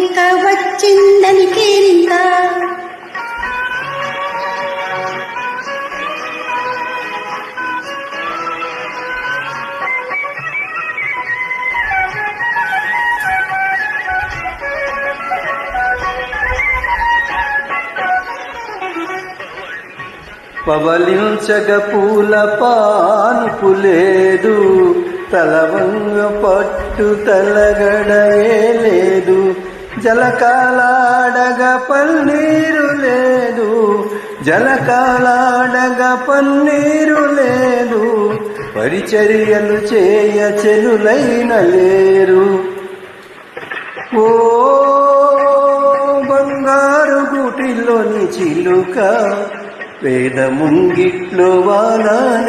కేరింక వచ్చిందని కేరింక పవలించగ పూల పానుపు లేదు తలవంగ పట్టు తలగడే జలకాలాడగ పన్నీరు లేదు. జలకాలాడగ పన్నీరు లేదు. పరిచర్యలు చేయ చెలులైన లేరు. ఓ బంగారు గుటిలోని చిలుక వేద ముంగిట్లో వాన